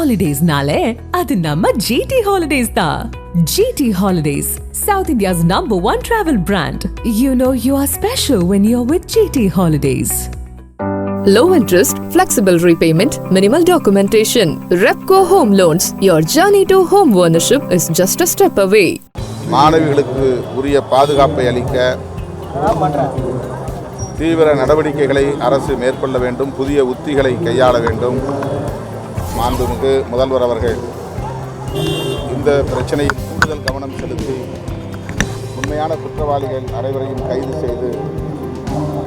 ஹாலிடேஸ்னாலே அது நம்ம ஜிடி ஹாலிடேஸ் தான் GT holidays south India's number one travel brand you know you are special when you are with GT holidays low interest flexible repayment, minimal documentation. Repco Home Loans. Your journey to home ownership is just a step away. மாணவிகளுக்கு உரிய பாதுகாப்பை அளிக்க தீவிர நடவடிக்கைகளை அரசு மேற்கொள்ள வேண்டும் புதிய உத்திகளை கையாள வேண்டும் மாண்புமிகு முதல்வர் அவர்கள் இந்த பிரச்சனையில் கூடுதல் கவனம் செலுத்தி உண்மையான குற்றவாளிகள் அனைவரையும் கைது செய்து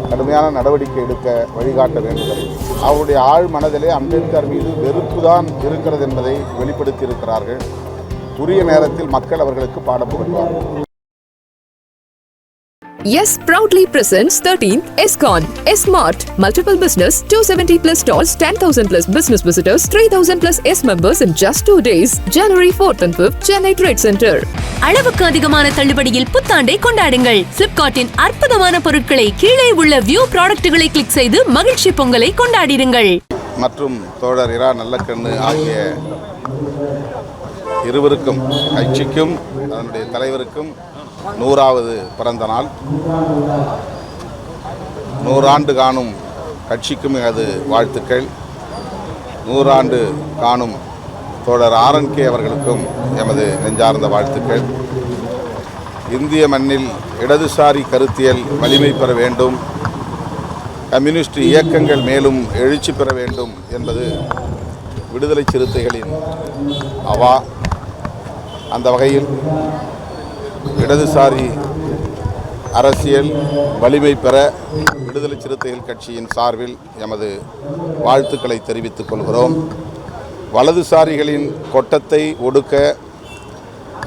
கடுமையான நடவடிக்கை எடுக்க வழிகாட்ட வேண்டும் அவருடைய ஆழ் மனதிலே அம்பேத்கர் மீது வெறுப்பு தான் இருக்கிறது என்பதை வெளிப்படுத்தியிருக்கிறார்கள். உரிய நேரத்தில் மக்கள் அவர்களுக்கு பாடம் Yes proudly presents 13th SCON. S-Mart. Multiple business, 270 plus stalls, 10,000 plus business visitors, 3,000 plus S members in just two days. January 4th and 5th, Chennai Trade Center. அளவுக்கு அதிகமான தள்ளுபடியில் புத்தாண்டை கொண்டாடுங்கள் பிளிப்கார்ட்டின் அற்புதமான பொருட்களை கீழே உள்ள வியூ ப்ராடக்ட்டுகளை கிளிக் செய்து மகிழ்ச்சி பொங்கலை கொண்டாடிடுங்கள் மற்றும் தோழர் இரா நல்லக்கண்ணு ஆகிய இருவருக்கும் கட்சிக்கும் அதனுடைய தலைவருக்கும் நூறாவது பிறந்த நாள். நூறாண்டு காணும் கட்சிக்கும் எனது வாழ்த்துக்கள். நூறாண்டு காணும் தோழர் ஆரன்கே அவர்களுக்கும் எமது நெஞ்சார்ந்த வாழ்த்துக்கள். இந்திய மண்ணில் இடதுசாரி கருத்தியல் வலிமை பெற வேண்டும். கம்யூனிஸ்ட் இயக்கங்கள் மேலும் எழுச்சி பெற வேண்டும் என்பது விடுதலை சிறுத்தைகளின் அவா. அந்த வகையில் இடதுசாரி அரசியல் வலிமை பெற விடுதலை சிறுத்தைகள் கட்சியின் சார்பில் எமது வாழ்த்துக்களை தெரிவித்துக் கொள்கிறோம். வலதுசாரிகளின் கொட்டத்தை ஒடுக்க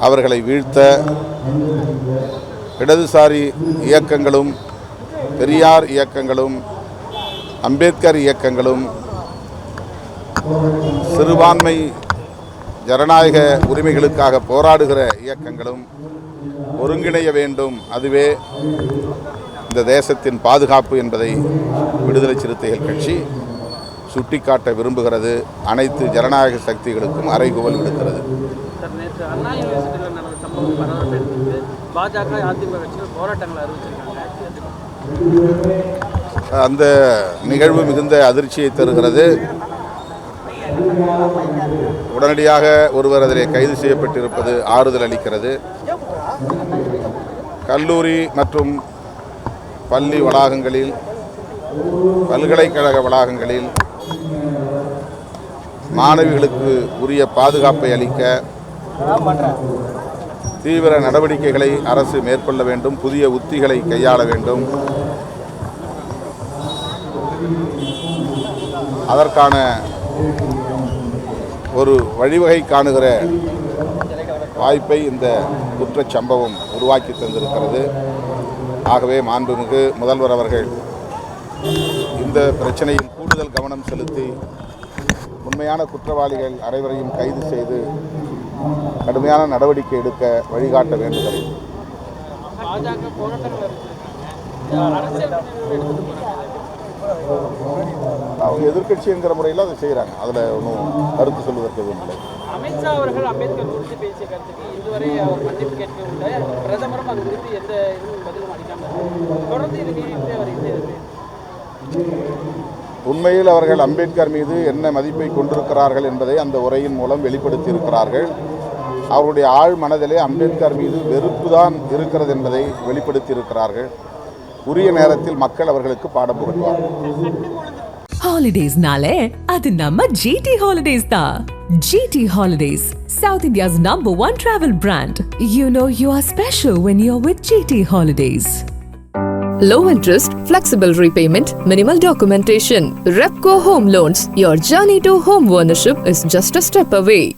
அவர்களை வீழ்த்த இடதுசாரி இயக்கங்களும் பெரியார் இயக்கங்களும் அம்பேத்கர் இயக்கங்களும் சிறுபான்மை ஜனநாயக உரிமைகளுக்காக போராடுகிற இயக்கங்களும் ஒருங்கிணைய வேண்டும். அதுவே இந்த தேசத்தின் பாதுகாப்பு என்பதை விடுதலை சிறுத்தைகள் கட்சி சுட்டிக்காட்ட விரும்புகிறது. அனைத்து ஜனநாயக சக்திகளுக்கும் அறைகூவல் விடுக்கிறது. அந்த நிகழ்வு மிகுந்த அதிர்ச்சியை தருகிறது. உடனடியாக ஒருவர் அதிலே கைது செய்யப்பட்டிருப்பது ஆறுதல் அளிக்கிறது. கல்லூரி மற்றும் பள்ளி வளாகங்களில் பல்கலைக்கழக வளாகங்களில் மாணவிகளுக்கு உரிய பாதுகாப்பை அளிக்க தீவிர நடவடிக்கைகளை அரசு மேற்கொள்ள வேண்டும் புதிய உத்திகளை கையாள வேண்டும். அதற்கான ஒரு வழிவகை காணுகிற வாய்ப்பை இந்த குற்றச் சம்பவம் உருவாக்கி தந்திருக்கிறது. ஆகவே மாண்புமிகு முதல்வர் அவர்கள் இந்த பிரச்சனையில் கூடுதல் கவனம் செலுத்தி உண்மையான குற்றவாளிகள் அனைவரையும் கைது செய்து கடுமையான நடவடிக்கை எடுக்க வழிகாட்ட வேண்டுகிறேன். அவங்க எதிர்க்கட்சி என்கிற முறையில் அதை செய்கிறாங்க அதில் ஒன்றும் கருத்து சொல்வதற்கு எதுவும் இல்லை. அமித்ஷா அவர்கள் அம்பேத்கர் குறித்து பேசிய கருத்துக்கு இதுவரை அவர் மன்னிப்பு கேட்கவில்லை பிரதமரும் அது குறித்து எந்த இதுவும் பதிலும் அளிக்காமல். தொடர்ந்து இது நீடித்து அவர் உண்மையில் அவர்கள் அம்பேத்கர் மீது என்ன மதிப்பை கொண்டிருக்கிறார்கள் என்பதை அந்த உரையின் மூலம் வெளிப்படுத்தி இருக்கிறார்கள் அவருடைய ஆழ் மனதிலே அம்பேத்கர் மீது வெறுப்பு தான் இருக்கிறது என்பதை வெளிப்படுத்தி இருக்கிறார்கள் உரிய நேரத்தில் மக்கள் அவர்களுக்கு பாடம் புகட்டுவார்கள். ஹாலிடேஸ்னாலே அது நம்ம ஜிடி ஹாலிடேஸ் தான் GT holidays south India's number one travel brand you know you are special when you are with GT holidays Low interest, flexible repayment, minimal documentation. Repco Home Loans. Your journey to home ownership is just a step away.